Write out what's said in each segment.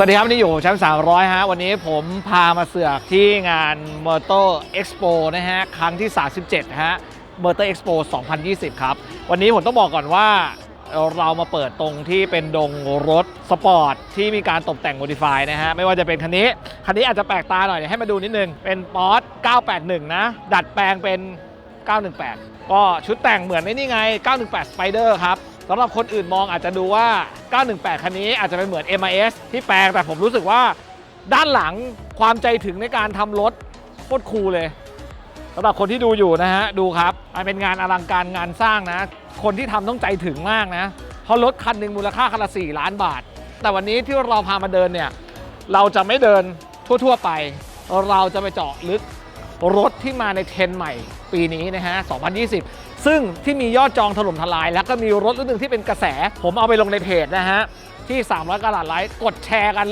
สวัสดีครับวันนี้อยู่แชมป์300 ฮะ วันนี้ผมพามาเสือกที่งาน m o t o Expo นะฮะ ครั้งที่ 37 ฮะ m o t o Expo 2020 ครับ วันนี้ผมต้องบอกก่อนว่า เรามาเปิดตรงที่เป็นดงรถสปอร์ต ที่มีการตกแต่งโมดิฟายนะฮะ ไม่ว่าจะเป็นคันนี้ คันนี้อาจจะแปลกตาหน่อยเดี๋ยวให้มาดูนิดนึง เป็นป๊อต981 นะ ดัดแปลงเป็น 918 ก็ชุดแต่งเหมือนไอ้นี่ไง 918 Spider ครับ สำหรับคนอื่นมองอาจจะดูว่า 918 คันนี้อาจจะเป็นเหมือน MIS ที่แปลงแต่ผมรู้สึกว่าด้านหลังความใจถึงในการทำรถโคตรคูลเลยสำหรับคนที่ดูอยู่นะฮะดูครับมันเป็นงานอลังการงานสร้างนะ คนที่ทำต้องใจถึงมากนะ เพราะรถคันหนึ่งมูลค่าคันละ 4 ล้านบาท แต่วันนี้ที่เราพามาเดินเนี่ยเราจะไม่เดินทั่วๆไป เราจะไปเจาะลึกรถที่มาในเทรนใหม่ ปีนี้นะฮะ 2020 ซึ่งที่มียอดจองถล่มทลาย แล้วก็มีรถรุ่นหนึ่งที่เป็นกระแส ผมเอาไปลงในเพจนะฮะ ที่ 300กระดาษไลค์กดแชร์กัน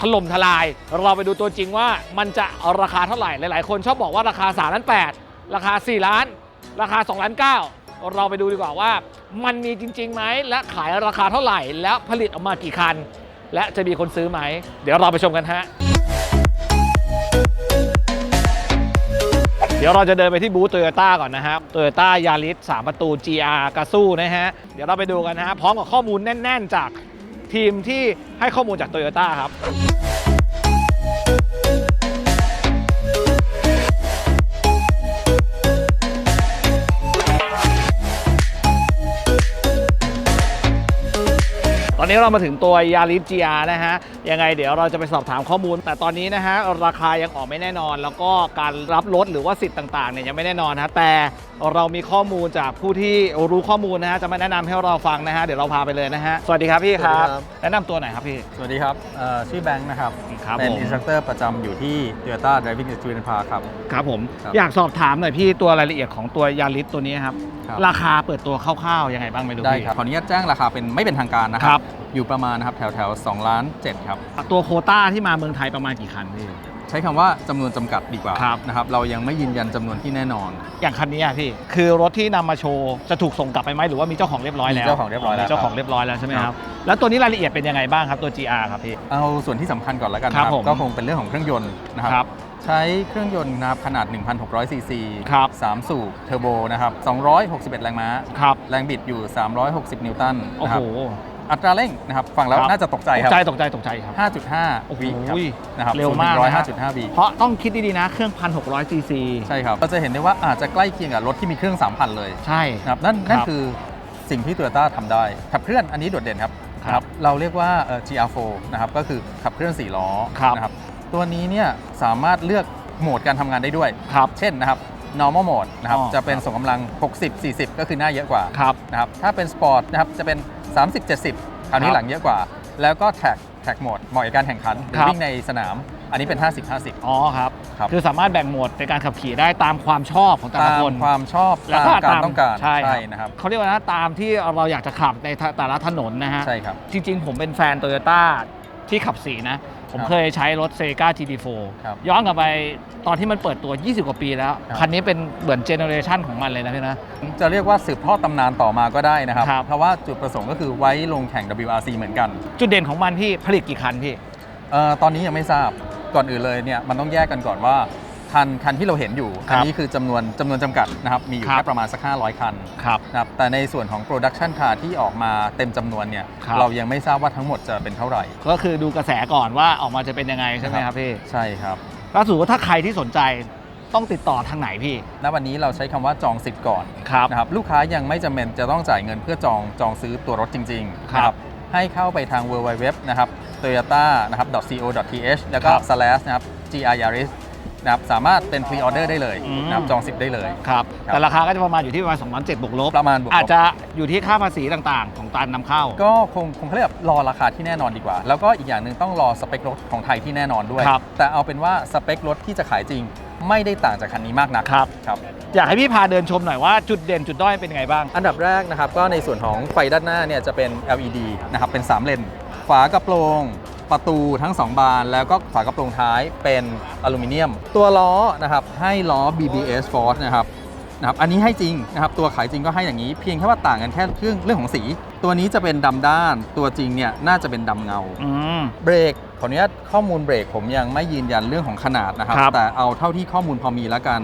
ถล่มทลาย เราไปดูตัวจริงว่ามันจะราคาเท่าไหร่ หลาย ๆ คนชอบบอกว่าราคา3ล้าน8ราคา 4 ล้าน ราคา2ล้าน9เราไปดูดีกว่าว่า มันมีจริงๆไหมและขายราคาเท่าไหร่ แล้วผลิตออกมากี่คัน และจะมีคนซื้อไหม เดี๋ยวเราไปชมกันฮะ เดี๋ยวเราจะเดินไปที่บูธโตโยต้าก่อนนะครับโตโยต้ายาริสสามประตู GR กาซูนะฮะ เดี๋ยวเราไปดูกันนะฮะพร้อมกับข้อมูลแน่น ๆ จากทีมที่ให้ข้อมูลจากโตโยต้าครับ นนี้เรามาถึงตัวยาริส GR นะฮะ ยังไงเดี๋ยวเราจะไปสอบถามข้อมูล แต่ตอนนี้นะฮะราคายังออกไม่แน่นอน แล้วก็การรับรถหรือว่าสิทธิ์ต่างๆเนี่ยยังไม่แน่นอนนะแต่ เรามีข้อมูลจากผู้ที่รู้ข้อมูลนะฮะจะมาแนะนำให้เราฟังนะฮะเดี๋ยวเราพาไปเลยนะฮะสวัสดีครับพี่ครับ สวัสดีครับ แนะนำตัวหน่อยครับพี่ สวัสดีครับเอ่อชื่อแบงค์นะครับ ครับเป็นผม อินสตรัคเตอร์ประจำอยู่ที่ Toyota Driving Experience Park ครับ ครับผม ครับ อยากสอบถามหน่อยพี่ตัวรายละเอียดของตัวยาริสตัวนี้ครับ ครับราคาเปิดตัวคร่าวๆยังไงบ้างไม่รู้ได้พี่ ครับ ขออนุญาตแจ้งราคาเป็นไม่เป็นทางการนะคครัรับอยู่ประมาณนะครับแถวแถว2ล้าน7ครับ ตัวโควต้าที่มาเมืองไทยประมาณกี่คันพี่ ใช้คำว่าจำนวนจำกัดดีกว่าครับ นะครับ เรายังไม่ยืนยันจำนวนที่แน่นอน อย่างคันนี้อะพี่ คือรถที่นำมาโชว์จะถูกส่งกลับไปไหมหรือว่ามีเจ้าของเรียบร้อยแล้วมีเจ้าของเรียบร้อยแล้ว มีเจ้าของครับเรียบร้อยแล้วใช่ไหมคครัรับบแล้วตัวนี้รายละเอียดเป็นยังไงบ้างครับตัว GR ครับพี่ เอาส่วนที่สำคัญก่อนแล้วกันครับนะครับผม ก็คงเป็นเรื่องของเครื่องยนต์นะครับครับใช้เครื่องยนต์นะครับขนาด 1,600ซีซีครับ3สูบเทอร์โบนะครับ 261 แรงม้า ครับ แรงบิดอยู่ 360 นิวตันโอ้นะคโหรับ อัตราเร่งนะครับฟังแล้วครับ น่าจะตกใจตครักบใจตกใจตกใจครับ 5.5โอ้โหวิครับนะครับเร็วมากร้อยนะห้าฮะจุดห้าวิเพราะต้องคิดดีๆนะเครื่อง 1,600ซีซีใช่ครับเราจะเห็นได้ว่าอาจจะใกล้เคียงกับรถที่มีเครื่อง 3,000 เลย ใช่ นะครับนั่นนั่นครับคือสิ่งที่ Toyota ทำได้ ขับเคลื่อนอันนี้โดดเด่นครับครับนะเราเรียกว่าเอ่อ GR4 นะครับก็คือขับเคลื่อน 4 ล้อครับ นะครับตัวนี้เนี่ยสามารถเลือกโหมดการทำงานได้ด้วย ครับ เช่นนะครับ normal mode นะครับ อ๋อจะเป็นส่งกำลัง 60 40 ก็คือหน้าเยอะกว่าครับนะครับ ถ้าเป็นสปอร์ตนะครับ จะเป็น 30 70 คราวนี้ครับหลังเยอะกว่า แล้วก็แท็กแท็กโหมดเหมาะกับการแข่งขันหรือครับ วิ่งในสนาม อันนี้เป็น 50 50 อ๋อครับ ครับ คือสามารถแบ่งโหมดในการขับขี่ได้ตามความชอบของแต่ละตามคนความชอบแล้วตามก็การต้องการใช่ครับนะครับ เขาเรียกว่านะตามที่เราอยากจะขับในแต่ละถนนนะฮะ ใช่ครับ จริงๆ ผมเป็นแฟนโตโยต้าที่ขับสีนะ ผมครับเคยใช้รถเซกา GT4 ครับย้อนกลับไปตอนที่มันเปิดตัว 20 กว่าปีแล้ว ครับ คันนี้เป็นเหมือนเจเนอเรชันของมันเลยนะพี่นะ จะเรียกว่าสืบทอดตำนานต่อมาก็ได้นะครับ ครับ เพราะว่าจุดประสงค์ก็คือไว้ลงแข่ง WRC เหมือนกันจุดเด่นของมันที่ผลิตกี่คันพี่ เอ่อตอนนี้ยังไม่ทราบก่อนอื่นเลยเนี่ยมันต้องแยกกันก่อนว่า คันคันที่เราเห็นอยู่ครับอันนี้คือจำนวนจำนวนจำกัดนะครับ มีอยู่ครับแค่ประมาณสัก 500 คันครับนะครับ แต่ในส่วนของ Production Car ที่ออกมาเต็มจำนวนเนี่ย ครับ เรายังไม่ทราบว่าทั้งหมดจะเป็นเท่าไหร่ ก็คือดูกระแสก่อนว่าออกมาจะเป็นยังไงใช่ไหมครับพี่ใช่ครับ ล่าสุดว่าถ้าใครที่สนใจต้องติดต่อทางไหนพี่ณวันนี้เราใช้คำว่าจองสิทธิ์ก่อนครับ นะครับ ลูกค้ายังไม่จำเป็นจะต้องจ่ายเงินเพื่อจองจองซื้อตัวรถจริงๆครับนะให้เข้าไปทาง w w w นะครับ toyota นะครับ co th แล้วก็ ครับ slash นะครับ gr yaris นะครับสามารถเป็น pre order ได้เลยอืม นะครับจองสิทธิ์ได้เลย ครับ ครับ แต่ราคาก็จะประมาณอยู่ที่ประมาณ2 7 0 0บวกลบ ประมาณบวกลบอาจจะอยู่ที่ค่าภาษีต่างๆ ของการนำเข้า ก็คงคงเขาเรียกรอราคาที่แน่นอนดีกว่า แล้วก็อีกอย่างหนึ่งต้องรอสเปครถของไทยที่แน่นอนด้วย ครับ แต่เอาเป็นว่าสเปครถที่จะขายจริง ไม่ได้ต่างจากคันนี้มากนักครับ ครับ อยากให้พี่พาเดินชมหน่อยว่าจุดเด่นจุดด้อยเป็นยังไงบ้าง อันดับแรกนะครับก็ในส่วนของไฟด้านหน้าเนี่ยจะเป็น LED นะครับเป็น 3 เลน ฝากระโปรง ประตูทั้ง 2 บาน แล้วก็ฝากระโปรงท้ายเป็นอลูมิเนียม ตัวล้อนะครับให้ล้อ BBS Force นะครับนะครับอันนี้ให้จริงนะครับตัวขายจริงก็ให้อย่างนี้ เพียงแค่ว่าต่างกันแค่เรื่องเรื่องของสี ตัวนี้จะเป็นดำด้านตัวจริงเนี่ยน่าจะเป็นดำเงาอืมเบรกขออนุญาตข้อมูลเบรกผมยังไม่ยืนยันเรื่องของขนาดนะครับครับแต่เอาเท่าที่ข้อมูลพอมีแล้วกัน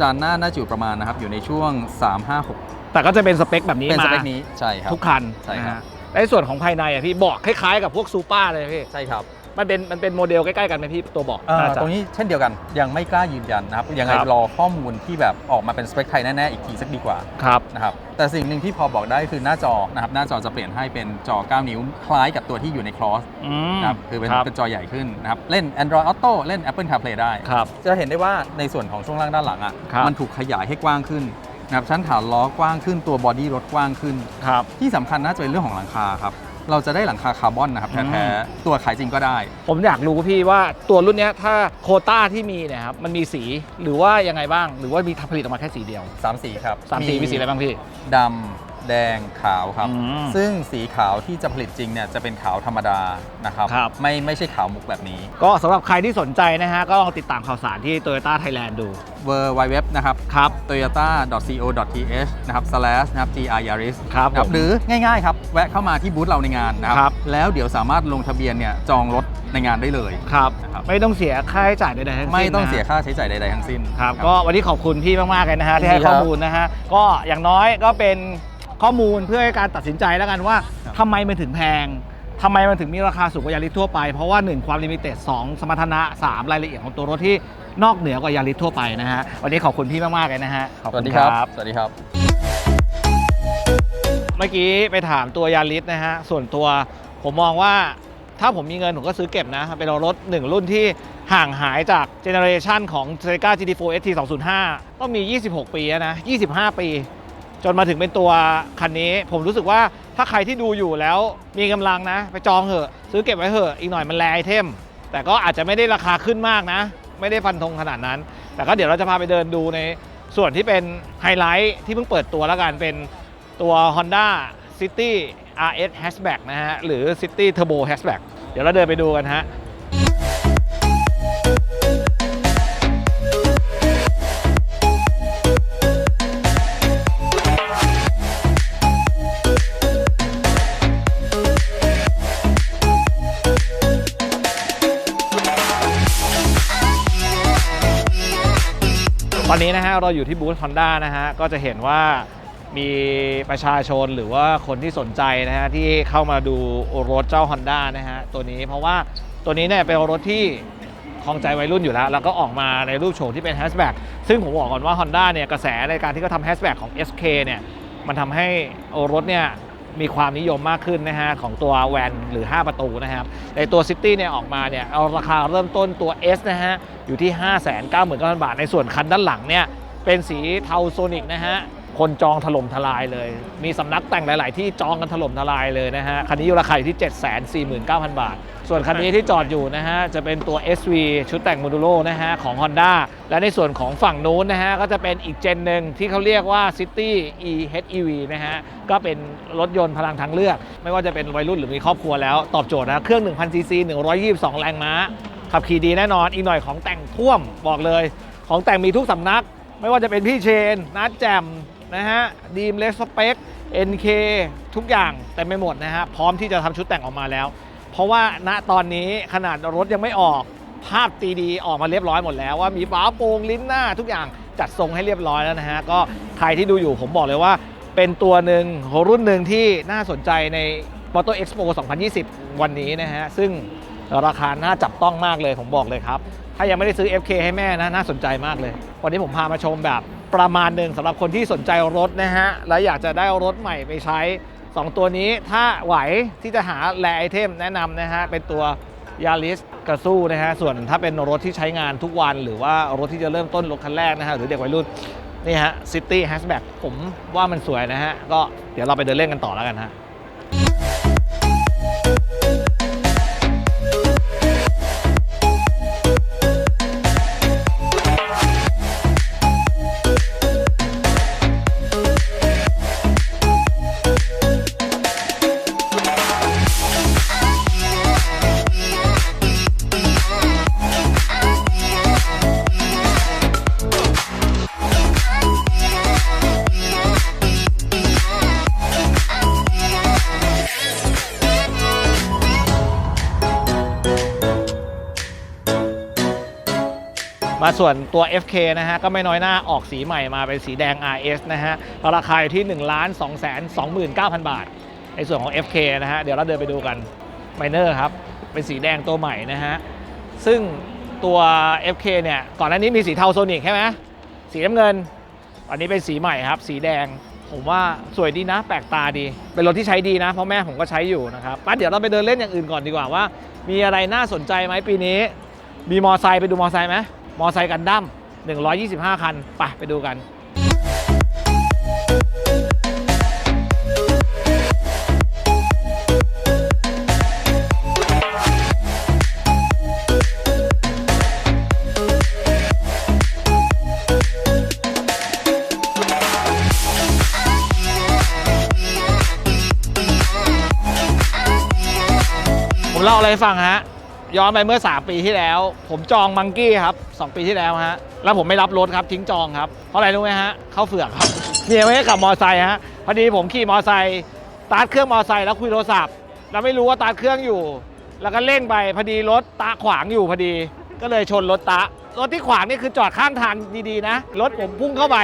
จานหน้าน่าจะอยู่ประมาณนะครับอยู่ในช่วง 3 5 6 แต่ก็จะเป็นสเปคแบบนี้เป็นสมาเปคนี้ใช่ครับทุกคันใช่ครับนะฮะ ในส่วนของภายในอะพี่เบอกคล้ายๆกับพวกซูเปอร์เลยพี่ใช่ครับ มันเป็นมันเป็นโมเดลใกล้ๆกันไหมพี่ตัวเบอกเอ่อน่าจะตรงนี้เช่นเดียวกันยังไม่กล้ายืนยันนะครับยังไงครับรอข้อมูลที่แบบออกมาเป็นสเปคไทยแน่ๆอีกทีสักดีกว่าครับนะครับแต่สิ่งหนึ่งที่พอบอกได้คือหน้าจอนะครับหน้าจอจะเปลี่ยนให้เป็นจอ 9 นิ้วคล้ายกับตัวที่อยู่ในคลอสอืม นะครับคือเป็นครับ เป็นจอใหญ่ขึ้นนะครับเล่น Android Auto เล่น Apple CarPlay ได้ ครับ จะเห็นได้ว่าในส่วนของช่วงล่างด้านหลังอะครับมันถูกขยายให้กว้างขึ้น นะครับชั้นฐานล้อกว้างขึ้นตัวบอดี้รถกว้างขึ้น ครับ ที่สำคัญน่าจะเป็นเรื่องของหลังคาครับ เราจะได้หลังคาคาร์บอนนะครับอืมแท้ๆตัวขายจริงก็ได้ ผมอยากรู้พี่ว่าตัวรุ่นเนี้ยถ้าโควต้าที่มีเนี่ยครับมันมีสีหรือว่ายังไงบ้าง หรือว่ามีผลิตออกมาแค่สีเดียว3 สีครับสามสีมีสีอะไรบ้างพี่ดำ แดงขาวครับ อืมซึ่งสีขาวที่จะผลิตจริงเนี่ยจะเป็นขาวธรรมดานะครับ ครับ ไม่ไม่ใช่ขาวมุกแบบนี้ ก็สำหรับใครที่สนใจนะฮะ ก็ลองติดตามข่าวสารที่ Toyota Thailand ดู w w w นะครับ ครับ toyota.co.th นะครับ slash นะครับ gr yaris ครับนะผมหรือง่ายๆครับ แวะเข้ามาที่บูธเราในงานนะคครัรับแล้วเดี๋ยวสามารถลงทะเบียนเนี่ยจองรถในงานได้เลย ครับ นะครับ ไม่ต้องเสียค่าใช้จ่ายใดๆทั้งสิ้นไม่ต้องนะฮะ เสียค่าใช้จ่ายใดๆทั้งสิ้น ครับก็วันนี้ขอบคุณพี่มากๆเลยนะฮะยินดีที่ให้ครัข้บอมูลนะฮะก็อย่างน้อยก็เป็น ข้อมูลเพื่อให้การตัดสินใจแล้วกันว่าครับทำไมมันถึงแพงทำไมมันถึงมีราคาสูงกว่ายาริสทั่วไป เพราะว่า 1 ความลิมิเต็ด2สมรรถนะ 3 รายละเอียดของตัวรถที่นอกเหนือกว่ายาริสทั่วไปนะฮะวันนี้ขอบคุณพี่มากๆเลยนะฮะขอบสคุวัสณดีคครัรับ บ สวัสดีครับ เมื่อกี้ไปถามตัวยาริสนะฮะ ส่วนตัวผมมองว่าถ้าผมมีเงินผมก็ซื้อเก็บนะ เป็นรถหนึ่งรุ่นที่ห่างหายจากเจเนอเรชันของ s e g a GT4 ST 205 ต้องมี 26 ปีแล้วนะ 25 ปี จนมาถึงเป็นตัวคันนี้ ผมรู้สึกว่าถ้าใครที่ดูอยู่แล้วมีกำลังนะ ไปจองเถอะ ซื้อเก็บไว้เถอะอีกหน่อยมันแลไอเทม แต่ก็อาจจะไม่ได้ราคาขึ้นมากนะ ไม่ได้ฟันธงขนาดนั้น แต่ก็เดี๋ยวเราจะพาไปเดินดูในส่วนที่เป็นไฮไลท์ที่เพิ่งเปิดตัวแล้วกันเป็นตัว Honda City RS Hatchback นะฮะหรือ City Turbo Hatchback เดี๋ยวเราเดินไปดูกันฮะ อนนี้นะฮะเราอยู่ที่บูธ Honda นะฮะก็จะเห็นว่ามีประชาชนหรือว่าคนที่สนใจนะฮะที่เข้ามาดูรถเจ้า Honda นะฮะตัวนี้เพราะว่าตัวนี้เนี่ยเป็นรถที่คลองใจวัยรุ่นอยู่แล้ว แล้วก็ออกมาในรูปโฉมที่เป็น hatchback ซึ่งผมบอกก่อนว่า Honda เนี่ยกระแสในการที่เขาทำ hatchback ของ SK เนี่ยมันทำให้รถเนี่ย มีความนิยมมากขึ้นนะฮะของตัวแวนหรือ 5 ประตูนะครับในตัว City เนี่ยออกมาเนี่ยเอาราคาเริ่มต้นตัว S นะฮะอยู่ที่ 5 9 9 0 0 0 บาท ในส่วนคันด้านหลังเนี่ยเป็นสีเทาโซนิกนะฮะคนจองถล่มทลายเลย มีสำนักแต่งหลาย ๆ ที่จองกันถล่มทลายเลยนะฮะคันนี้อยู่ราคาอยู่ที่ 749,000 บาท ส่วนคันนี้ที่จอดอยู่นะฮะจะเป็นตัว SV ชุดแต่งโมดูโลนะฮะของ Honda และในส่วนของฝั่งนู้นนะฮะก็จะเป็นอีกเจนหนึ่งที่เขาเรียกว่า City EHEV นะฮะก็เป็นรถยนต์พลังทางเลือก ไม่ว่าจะเป็นวัยรุ่นหรือมีครอบครัวแล้วตอบโจทย์นะเครื่อง 1,000ซีซี122 แรงม้า ขับขี่ดีแน่นอนอีกหน่อยของแต่งท่วมบอกเลย ของแต่งมีทุกสำนัก ไม่ว่าจะเป็นพี่เชนนัดแจมนะฮะดีมเลสสเปค NK ทุกอย่างเต็มไปหมดนะฮะพร้อมที่จะทำชุดแต่งออกมาแล้ว เพราะว่าณตอนนี้ขนาดรถยังไม่ออกภาพตีดีออกมาเรียบร้อยหมดแล้วว่ามีฝาโปร่งลิ้นหน้าทุกอย่างจัดทรงให้เรียบร้อยแล้วนะฮะ ก็ใครที่ดูอยู่ผมบอกเลยว่า เป็นตัวหนึ่งรุ่นหนึ่งที่น่าสนใจใน Motor Expo 2020 วันนี้นะฮะ ซึ่งราคาน่าจับต้องมากเลยผมบอกเลยครับ ถ้ายังไม่ได้ซื้อ FK ให้แม่นะน่าสนใจมากเลย วันนี้ผมพามาชมแบบประมาณหนึ่งสำหรับคนที่สนใจรถนะฮะ และอยากจะได้รถใหม่ไปใช้ 2 ตัวนี้ถ้าไหวที่จะหาแลไอเทมแนะนำนะฮะ เป็นตัวยาริสกระสู้นะฮะ ส่วนถ้าเป็นรถที่ใช้งานทุกวัน หรือว่ารถที่จะเริ่มต้นรถคันแรกนะฮะ หรือเด็กวัยรุ่น นี่ฮะซิตี้แฮชแบ็กผมว่ามันสวยนะฮะ ก็เดี๋ยวเราไปเดินเล่นกันต่อแล้วกันฮะ ส่วนตัว FK นะฮะก็ไม่น้อยหน้าออกสีใหม่มาเป็นสีแดง RS นะฮะราคาอยู่ที่1 2 2 9 0 0 0 บาท ในส่วนของ FK นะฮะเดี๋ยวเราเดินไปดูกันไมเนอร์ครับ เป็นสีแดงตัวใหม่นะฮะ ซึ่งตัว FK เนี่ยก่อนหน้านี้มีสีเทาโซนิกใช่ไหมสีน้ำเงิน อันนี้เป็นสีใหม่ครับ สีแดงผมว่าสวยดีนะ แปลกตาดี เป็นรถที่ใช้ดีนะเพราะแม่ผมก็ใช้อยู่นะครับป้าเดี๋ยวเราไปเดินเล่นอย่างอื่นก่อนดีกว่าว่า มีอะไรน่าสนใจไหมปีนี้ มีมอไซค์ไปดูมอไซค์ไหม มอไซค์กันดั้ม125 คัน ไปไปดูกันผมเล่าอะไรฟังฮะ ย้อนไปเมื่อ 3 ปีที่แล้ว ผมจองมังกี้ครับ 2 ปีที่แล้วฮะ แล้วผมไม่รับรถครับทิ้งจองครับ เพราะอะไรรู้ไหมฮะ เข้าเฟือกครับเมียไม่ให้ขับมอไซค์ฮะ พอดีผมขี่มอไซค์ตาร์ทเครื่องมอไซค์แล้วคุยโทรศัพท์ แล้วไม่รู้ว่าตาร์ทเครื่องอยู่ แล้วก็เร่งไปพอดีรถตาขวางอยู่พอดี ก็เลยชนรถตารถที่ขวางนี่คือจอดข้างทางดีๆนะ รถผมพุ่งเข้าไป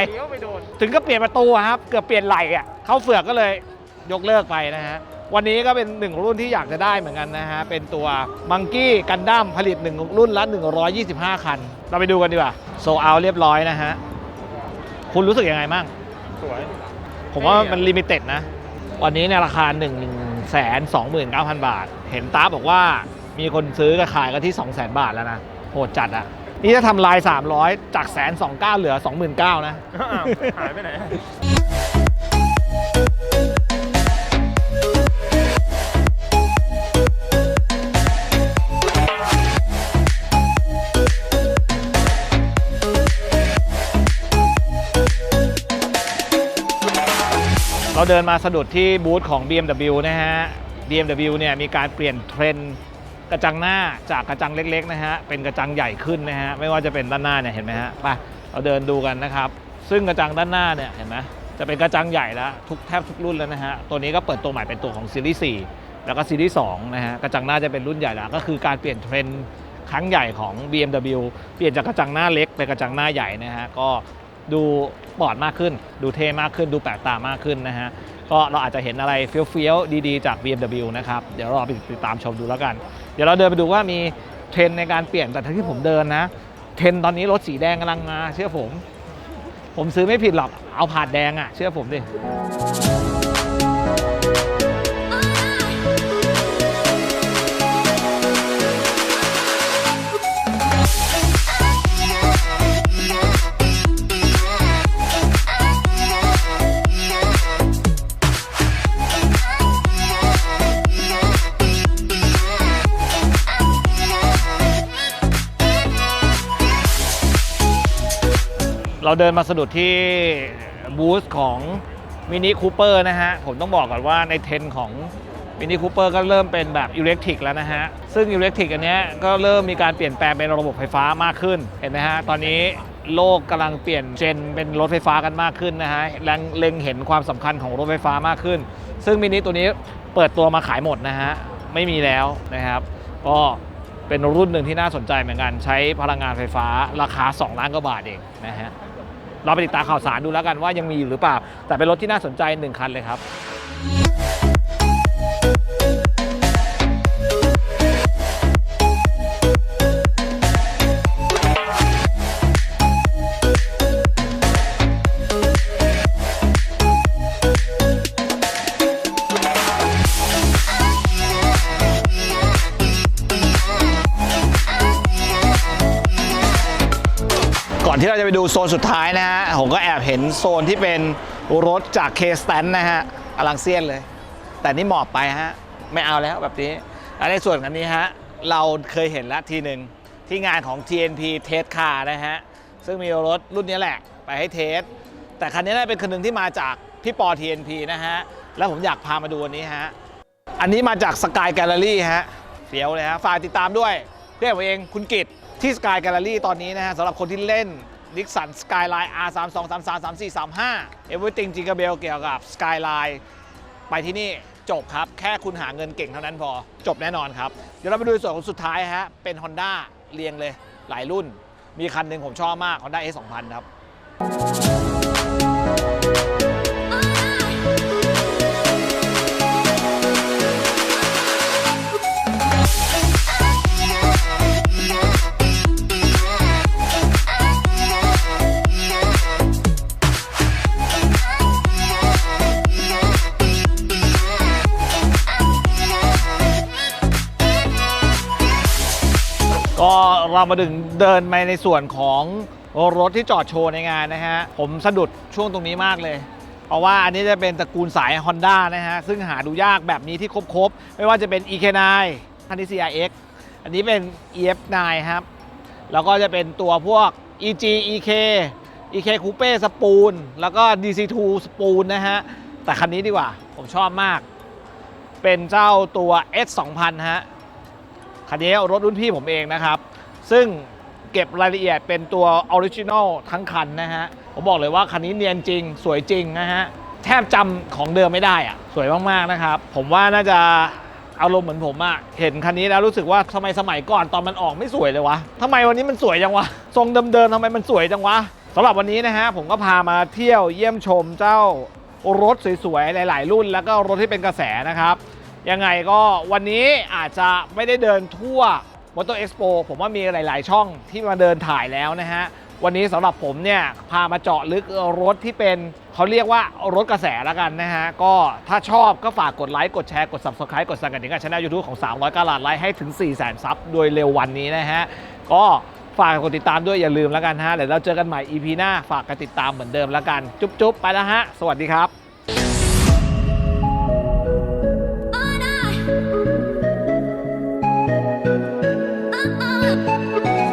ถึงก็เปลี่ยนประตูอะครับ เกือบเปลี่ยนไหล่อะเข้าเฟือกก็เลยยกเลิกไปนะฮะ วันนี้ก็เป็นหนึ่งรุ่นที่อยากจะได้เหมือนกันนะฮะ เป็นตัวมังกี้กันดั้มผลิตหนึ่งรุ่นละ 125 คัน เราไปดูกันดีกว่าโซเอาเรียบร้อยนะฮะ คุณรู้สึกยังไงบ้างสวย ผมว่ามันลิมิเต็ดนะ วันนี้เนี่ยราคา 1 2 9 0 0 0 บาท เห็นตาบอกว่ามีคนซื้อกับขายกันที่ 2 0 0 0 0 0 บาทแล้วนะโหดจัดอะนี่ถ้าทำลาย 300 จากแสนสองเก้าเหลือ 29,000นะหายไปไหน เราเดินมาสะดุดที่บูธของ BMW นะฮะ BMW เนี่ยมีการเปลี่ยนเทรนด์กระจังหน้าจากกระจังเล็กๆนะฮะเป็นกระจังใหญ่ขึ้นนะฮะไม่ว่าจะเป็นด้านหน้าเนี่ยเห็นไหมฮะไปเราเดินดูกันนะครับ ซึ่งกระจังด้านหน้าเนี่ยเห็นไหมจะเป็นกระจังใหญ่แล้วทุกแทบทุกรุ่นแล้วนะฮะตัวนี้ก็เปิดตัวใหม่เป็นตัวของซีรีส์4แล้วก็ซีรีส์2นะฮะกระจังหน้าจะเป็นรุ่นใหญ่แล้วก็คือการเปลี่ยนเทรนด์ครั้งใหญ่ของ BMW เปลี่ยนจากกระจังหน้าเล็กเป็นกระจังหน้าใหญ่นะฮะก็ ดูปลอดมากขึ้น ดูเท่มากขึ้น ดูแปลกตามากขึ้นนะฮะ ก็เราอาจจะเห็นอะไรเฟี้ยวๆ ดีๆ จาก BMW นะครับ เดี๋ยวเราไปติดตามชมดูแล้วกัน เดี๋ยวเราเดินไปดูว่ามีเทรนในการเปลี่ยน แต่ที่ผมเดินนะ เทรนตอนนี้รถสีแดงกำลังมา เชื่อผม ผมซื้อไม่ผิดหรอก เอาผาดแดงอะ่ะ เชื่อผมดิ เราเดินมาสะดุดที่บูธของมินิคูเปอร์นะฮะ ผมต้องบอกก่อนว่าในเทรนของมินิคูเปอร์ก็เริ่มเป็นแบบอิเล็กทริกแล้วนะฮะ ซึ่งอิเล็กทริกอันนี้ก็เริ่มมีการเปลี่ยนแปลงเป็นระบบไฟฟ้ามากขึ้น เห็นไหมฮะ ตอนนี้โลกกำลังเปลี่ยนเจนเป็นรถไฟฟ้ากันมากขึ้นนะฮะแรงเล็งเห็นความสำคัญของรถไฟฟ้ามากขึ้น ซึ่งมินิตัวนี้เปิดตัวมาขายหมดนะฮะ ไม่มีแล้วนะครับ ก็เป็นรุ่นหนึ่งที่น่าสนใจเหมือนกัน ใช้พลังงานไฟฟ้าราคา 2 ล้านกว่าบาทเองนะฮะ เราไปติดตามข่าวสารดูแล้วกันว่ายังมีอยู่หรือเปล่า แต่เป็นรถที่น่าสนใจหนึ่งคันเลยครับ เราจะไปดูโซนสุดท้ายนะฮะ ผมก็แอบเห็นโซนที่เป็นรถจากเคสแตนนะฮะอลังเซียนเลย แต่นี่หมอบไปฮะ ไม่เอาแล้วแบบนี้และในส่วนอันนี้ฮะ เราเคยเห็นแล้วทีหนึ่งที่งานของ TNP Test Car นะฮะ ซึ่งมีรถรุ่นนี้แหละ ไปให้เทส แต่คันนี้น่าเป็นคันหนึ่งที่มาจากพี่ปอ TNP นะฮะ แล้วผมอยากพามาดูอันนี้ฮะ อันนี้มาจากสกายแกลเลอรี่ฮะเฟี้ยวเลยฮะฝากติดตามด้วย เพื่อนผมเองคุณกิตที่สกายแกลเลอรี่ตอนนี้นะฮะสำหรับคนที่เล่น ดิกสันสกายไลน์ R 3 2 3 3 3 4 3 5 Everything j i g a b e l เกี่ยวกับสกายไลน์ไปที่นี่จบครับ แค่คุณหาเงินเก่งเท่านั้นพอ จบแน่นอนครับ เดี๋ยวเราไปดูส่วนของสุดท้ายฮะ เป็น Honda เรียงเลยหลายรุ่น มีคันหนึ่งผมชอบมาก Honda S 2000 ครับ เรามาถึงเดินไปในส่วนของรถที่จอดโชว์ในงานนะฮะ ผมสะดุดช่วงตรงนี้มากเลย เพราะว่าอันนี้จะเป็นตระกูลสาย Honda นะฮะ ซึ่งหาดูยากแบบนี้ที่ครบๆ ไม่ว่าจะเป็น EK9 คันนี้ CRX อันนี้เป็น EF9 ครับ แล้วก็จะเป็นตัวพวก EG EK EK Coupe สปูนแล้วก็ DC2 สปูนนะฮะ แต่คันนี้ดีกว่า ผมชอบมาก เป็นเจ้าตัว S2000 ฮะ คันนี้รถรุ่นพี่ผมเองนะครับ ซึ่งเก็บรายละเอียดเป็นตัวออริจินอลทั้งคันนะฮะ ผมบอกเลยว่าคันนี้เนียนจริง สวยจริงนะฮะ แทบจำของเดิมไม่ได้อะสวยมาก ๆ นะครับ ผมว่าน่าจะอารมณ์เหมือนผมอะเห็นคันนี้แล้วรู้สึกว่าทำไมสมัยก่อนตอนมันออกไม่สวยเลยวะทำไมวันนี้มันสวยจังวะ ทรงเดิมๆทำไมมันสวยจังวะสำหรับวันนี้นะฮะผมก็พามาเที่ยวเยี่ยมชมเจ้ารถสวยๆหลาย ๆ รุ่น แล้วก็รถที่เป็นกระแสนะครับ ยังไงก็วันนี้อาจจะไม่ได้เดินทั่ว Motor Expo ผมว่ามีหลาย ๆ ช่องที่มาเดินถ่ายแล้วนะฮะ วันนี้สำหรับผมเนี่ย พามาเจาะลึกรถที่เป็นเขาเรียกว่ารถกระแสแล้วกันนะฮะ ก็ถ้าชอบก็ฝากกดไลค์ กดแชร์ กด Subscribe กดสั่นกระดิ่งกับช่อง YouTube ของ 300กาลาดไลค์ให้ถึง 4 0 0 0 0 0ซับโดยเร็ววันนี้นะฮะ ก็ฝากกดติดตามด้วยอย่าลืมแล้วกันฮะเดี๋ยวเราเจอกันใหม่ EP หน้าฝากกันติดตามเหมือนเดิมแล้วกัน จุ๊บๆไปแล้วฮะ สวัสดีครับ Música